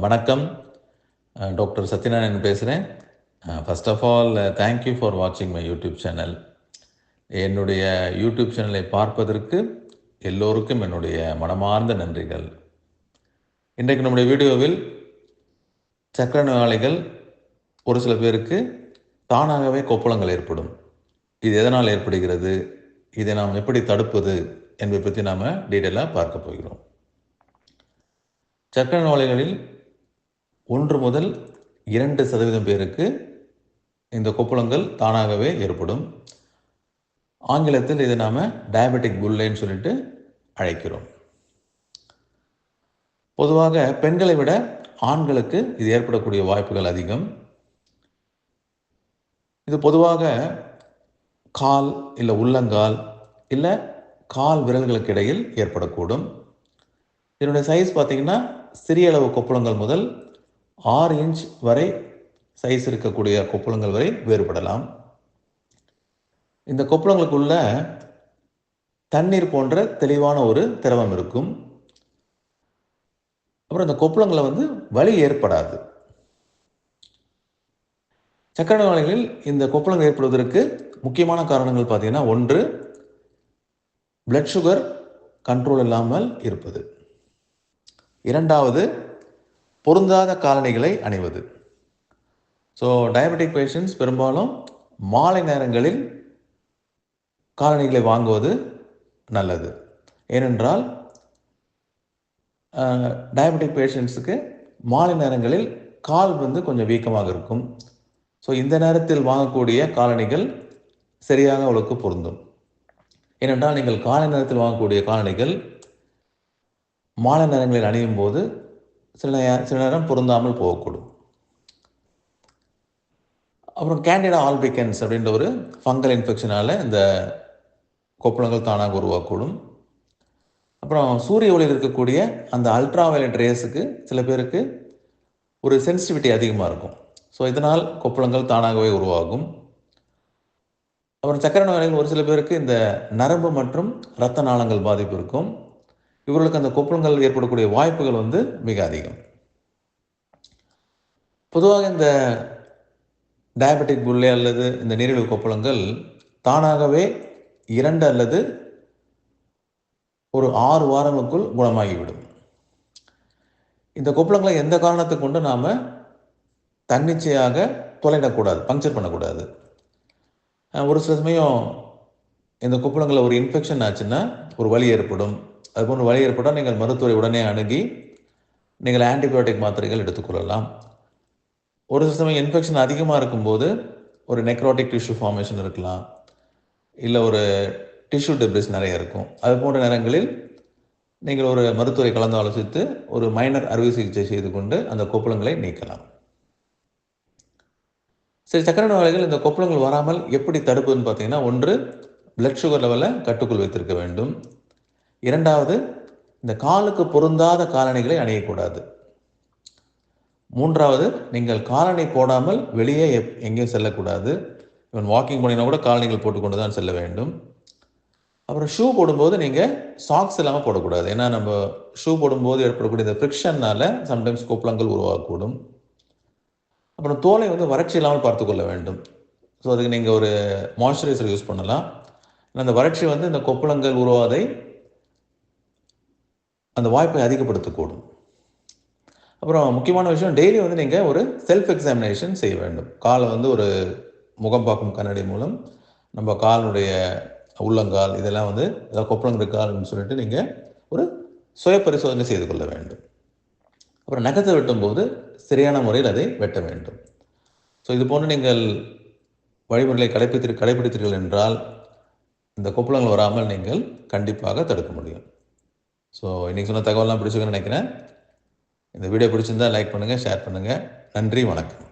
வணக்கம். டாக்டர் சத்யநாராயணன் பேசுகிறேன் first of all thank you for வாட்சிங் மை யூடியூப் சேனல் என்னுடைய யூடியூப் சேனலை பார்ப்பதற்கு எல்லோருக்கும் என்னுடைய மனமார்ந்த நன்றிகள். இன்றைக்கு நம்முடைய வீடியோவில் சக்கர நோயாளிகள் ஒரு சில பேருக்கு தானாகவே கொப்பளங்கள் ஏற்படும். இது எதனால் ஏற்படுகிறது? இதை நாம் எப்படி தடுப்பது என்பதை பற்றி நாம் டீட்டெயிலாக பார்க்க போகிறோம். சக்கர நோயாளிகளில் ஒன்று முதல் இரண்டு சதவீதம் பேருக்கு இந்த கொப்பளங்கள் தானாகவே ஏற்படும். ஆங்கிலத்தில் இதை நாம் டயபெட்டிக் புல்லைன்னு சொல்லிட்டு அழைக்கிறோம். பொதுவாக பெண்களை விட ஆண்களுக்கு இது ஏற்படக்கூடிய வாய்ப்புகள் அதிகம். இது பொதுவாக கால் இல்லை உள்ளங்கால் இல்லை கால் விரல்களுக்கு இடையில் ஏற்படக்கூடும். இதனுடைய சைஸ் பார்த்தீங்கன்னா சிறிய அளவு கொப்புளங்கள் முதல் ஆறு இன்ச் வரை சைஸ் இருக்கக்கூடிய கொப்புளங்கள் வரை வேறுபடலாம். இந்த கொப்புளங்களுக்குள்ள தண்ணீர் போன்ற தெளிவான ஒரு திரவம் இருக்கும். அப்புறம் இந்த கொப்புளங்களை வந்து வலி ஏற்படாது. சக்கர நோயாளிகளில் இந்த கொப்புளங்கள் ஏற்படுவதற்கு முக்கியமான காரணங்கள் பார்த்தீங்கன்னா ஒன்று பிளட் சுகர் கண்ட்ரோல் இல்லாமல் இருப்பது. இரண்டாவது பொருந்தாத காலணிகளை அணிவது. ஸோ டயபெட்டிக் பேஷண்ட்ஸ் பெரும்பாலும் மாலை நேரங்களில் காலணிகளை வாங்குவது நல்லது. ஏனென்றால் டயபெட்டிக் பேஷண்ட்ஸுக்கு மாலை நேரங்களில் கால் வந்து கொஞ்சம் வீக்கமாக இருக்கும். ஸோ இந்த நேரத்தில் வாங்கக்கூடிய காலணிகள் சரியாக அவளுக்கு பொருந்தும். ஏனென்றால் நீங்கள் காலை நேரத்தில் வாங்கக்கூடிய காலணிகள் மாலை நேரங்களில் அணியும் போது சில நேரம் சில நேரம் பொருந்தாமல் போகக்கூடும். அப்புறம் கேண்டிடா ஆல்பிகன்ஸ் அப்படின்ற ஒரு ஃபங்கல் இன்ஃபெக்ஷனால் இந்த கொப்பளங்கள் தானாக உருவாக்கூடும் அப்புறம் சூரிய ஒளியில் இருக்கக்கூடிய அந்த அல்ட்ரா வயலட் ரேஸுக்கு சில பேருக்கு ஒரு சென்சிட்டிவிட்டி அதிகமாக இருக்கும். ஸோ இதனால் கொப்பளங்கள் தானாகவே உருவாகும். அப்புறம் சக்கர நோயாளிகள் ஒரு சில பேருக்கு இந்த நரம்பு மற்றும் இரத்த நாளங்கள் பாதிப்பு இருக்கும். இவர்களுக்கு அந்த கொப்பளங்கள் ஏற்படக்கூடிய வாய்ப்புகள் வந்து மிக அதிகம். பொதுவாக இந்த டயபெட்டிக் புல்லே அல்லது இந்த நீரிழிவு கொப்பளங்கள் தானாகவே இரண்டு அல்லது ஒரு ஆறு வாரங்களுக்குள் குணமாகிவிடும். இந்த கொப்பளங்களை எந்த காரணத்தை கொண்டு நாம் தன்னிச்சையாக தொலைடக்கூடாது பங்க்சர் பண்ணக்கூடாது? ஒரு சில சமயம் இந்த கொப்பளங்களில் ஒரு இன்ஃபெக்ஷன் ஆச்சுன்னா ஒரு வலி ஏற்படும். அது போன்ற வலி ஏற்பட்டால் நீங்கள் மருத்துவரை உடனே அணுகி நீங்கள் ஆன்டிபயோட்டிக் மாத்திரைகள் எடுத்துக்கொள்ளலாம் ஒரு சில சமயம் இன்ஃபெக்ஷன் அதிகமாக இருக்கும்போது ஒரு நெக்ரோட்டிக் டிஷ்யூ ஃபார்மேஷன் இருக்கலாம். இல்லை ஒரு டிஷ்யூ டெப்ரிஸ் நிறைய இருக்கும். அது போன்ற நேரங்களில் நீங்கள் ஒரு மருத்துவரை கலந்து ஆலோசித்து ஒரு மைனர் அறுவை சிகிச்சை செய்து கொண்டு அந்த கொப்பளங்களை நீக்கலாம். சரி சக்கரை நோயாளிகள் இந்த கொப்பளங்கள் வராமல் எப்படி தடுப்புன்னு பார்த்தீங்கன்னா ஒன்று பிளட் சுகர் லெவலை கட்டுக்குள் வைத்திருக்க வேண்டும். இரண்டாவது இந்த காலுக்கு பொருந்தாத காலணிகளை அணியக்கூடாது. மூன்றாவது நீங்கள் காலணி போடாமல் வெளியே எப்- எங்கேயும் செல்லக்கூடாது. இவன் வாக்கிங் பண்ணினா கூட காலணிகள் போட்டுக்கொண்டு தான் செல்ல வேண்டும். அப்புறம் ஷூ போடும்போது நீங்கள் சாக்ஸ் இல்லாமல் போடக்கூடாது. ஏன்னா நம்ம ஷூ போடும்போது ஏற்படக்கூடிய இந்த ஃப்ரிக்ஷன்னால் சம்டைம்ஸ் கொப்பளங்கள் உருவாகக்கூடும். அப்புறம் தோலை வந்து வறட்சி இல்லாமல் பார்த்துக்கொள்ள வேண்டும். ஸோ அதுக்கு நீங்கள் ஒரு மாய்ஸ்சரைசர் யூஸ் பண்ணலாம். அந்த வறட்சி வந்து இந்த கொப்பளங்கள் உருவாவதை அந்த வாய்ப்பை அதிகப்படுத்தக்கூடும். அப்புறம் முக்கியமான விஷயம் டெய்லி வந்து நீங்கள் ஒரு செல்ஃப் எக்ஸாமினேஷன் செய்ய வேண்டும். காலை வந்து ஒரு முகம் பார்க்கும் கண்ணாடி மூலம் நம்ம காலினுடைய உள்ளங்கால் இதெல்லாம் வந்து ஏதாவது கொப்பளங்கள் கால்னு சொல்லிட்டு நீங்கள் ஒரு சுய பரிசோதனை செய்து கொள்ள வேண்டும். அப்புறம் நகத்தை வெட்டும்போது சரியான முறையில் அதை வெட்ட வேண்டும். ஸோ இது போன்று நீங்கள் வழிமுறைகளை கடைப்பிடித்து கடைப்பிடித்தீர்கள் என்றால் இந்த கொப்பளங்கள் வராமல் நீங்கள் கண்டிப்பாக தடுக்க முடியும். ஸோ இன்றைக்கி சொன்ன தகவலாம் பிடிச்சிருக்குன்னு நினைக்கிறேன். இந்த வீடியோ பிடிச்சிருந்தா லைக் பண்ணுங்கள் ஷேர் பண்ணுங்கள் நன்றி வணக்கம்.